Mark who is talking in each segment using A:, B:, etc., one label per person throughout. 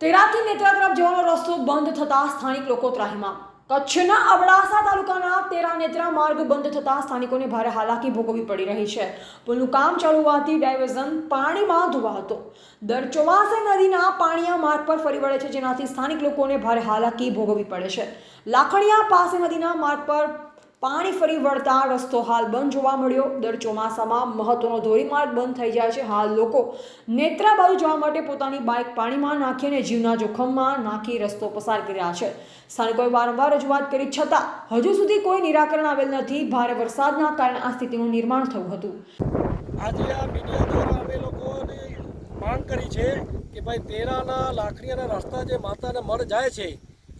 A: તેરાથી નેત્રા તરફ જવાનો રસ્તો બંધ થતા સ્થાનિક લોકો ત્રાહીમાં કચ્છના અબડાસા તાલુકાના તેરા નેત્રા માર્ગ બંધ થતાં સ્થાનિકોને ભારે હાલાકી ભોગવવી પડી રહી છે. પુલનું કામ ચાલુ હોવાથી ડાયવર્ઝન પાણીમાં ધોવા હતો. દર ચોમાસે નદીના પાણીયા માર્ગ પર ફરી વળે છે, જેનાથી સ્થાનિક લોકોને ભારે હાલાકી ભોગવવી પડે છે. લાખણીયા પાસે નદીના માર્ગ પર પાણી ફરી વળતા રસ્તો હાલ બંધ જોવા મળ્યો. દર ચોમાસામાં મહત્વનો ધોરીમાર્ગ બંધ થઈ જાય છે. હાલ લોકો નેત્રા બાજુ જવા માટે પોતાની બાઇક પાણીમાં નાખીને જીવના જોખમમાં નાખી રસ્તો પસાર કરી રહ્યા છે. સ્થાનિકોએ વારંવાર રજૂઆત કરી, છતાં હજુ સુધી કોઈ નિરાકરણ આવેલ નથી. ભારે વરસાદના કારણે આ સ્થિતિનું નિર્માણ થયું હતું.
B: આજે આ મીડિયા દ્વારા અમે લોકોને માંગ કરી છે કે ભાઈ તેરાના લાકડીના રસ્તા જે માતાને મળ જાય છે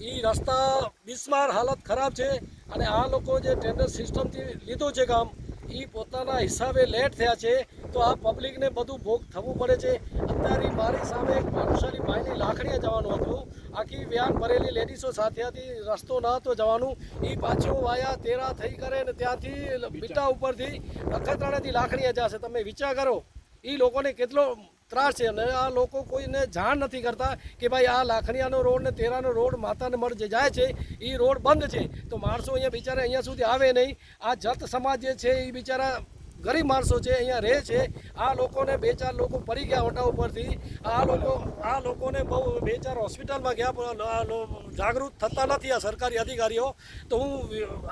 B: એ રસ્તા બિસ્માર હાલત ખરાબ છે. અને આ લોકો જે ટેન્ડર સિસ્ટમથી લીધું છે કામ એ પોતાના હિસાબે લેટ થયા છે. તો આ પબ્લિકને બધું ભોગ થવું પડે છે. અત્યારે મારી સામે એક ભાનુશાલી ભાઈની લાકડીએ જવાનું હતું. આખી વ્યાન ભરેલી લેડીઝો સાથે હતી રસ્તો ન હતો જવાનું. એ પાછું વાયા તેરા થઈ કરે ને ત્યાંથી બીટા ઉપરથી નખત્રાણાથી લાકડીએ જશે. તમે વિચાર કરો એ લોકોને કેટલો ત્રાસ છે અને આ લોકો કોઈને જાણ નથી કરતા કે ભાઈ આ લાખણીયાનો રોડ ને તેરાનો રોડ માતાને મળ જે જાય છે એ રોડ બંધ છે. તો માણસો અહીંયા બિચારા અહીંયા સુધી આવે નહીં. આ જત સમાજ જે છે એ બિચારા ગરીબ માણસો છે અહીંયા રહે છે, આ લોકોને બે ચાર લોકો પડી ગયા ઓટા ઉપરથી. આ લોકો આ લોકોને બહુ બે ચાર હોસ્પિટલમાં ગયા પણ જાગૃત થતા નથી આ સરકારી અધિકારીઓ. તો હું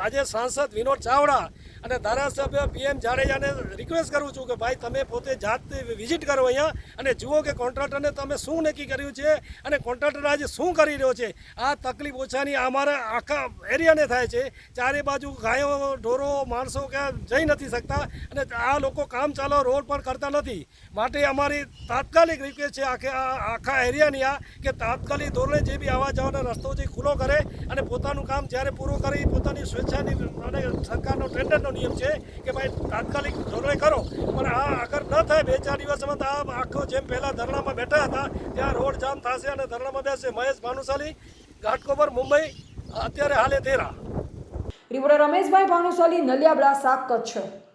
B: આજે સાંસદ વિનોદ ચાવડા અને ધારાસભ્ય પીએમ જાડેજાને રિક્વેસ્ટ કરું છું કે ભાઈ તમે પોતે જાતે વિઝિટ કરો અહીંયા અને જુઓ કે કોન્ટ્રાક્ટરને તમે શું નક્કી કર્યું છે અને કોન્ટ્રાક્ટર આજે શું કરી રહ્યો છે. આ તકલીફ ઓછાની અમારા આખા એરિયાને થાય છે. ચારે બાજુ ગાયો, ઢોરો, માણસો ક્યાં જઈ નથી શકતા અને આ લોકો કામ ચાલો રોડ પર કરતા નથી. માટે અમારી તાત્કાલિક રિક્વેસ્ટ છે આખે આખા એરિયાની આ કે તાત્કાલિક ધોરણે જે બી આવવા જવાના રસ્તો છે ખુલ્લો કરે અને પોતાનું કામ જ્યારે પૂરું કરી પોતાની સ્વેચ્છાની અને સરકારનો ટેન્ડરનો નિયમ છે કે ભાઈ તાત્કાલિક ધોરણે કરો. પણ આ આગળ ન થાય બે ચાર દિવસમાં આ આખો જેમ પહેલાં ધરણામાં બેઠા હતા, ત્યાં રોડ જામ થશે અને ધરણામાં બેસશે મહેશ ભાનુશાલી, ઘાટકોપર, મુંબઈ, અત્યારે હાલે તેરા.
A: રિપોર્ટર રમેશભાઈ ભાનુશાલી નલિયાબડા અબડાસા કચ્છ.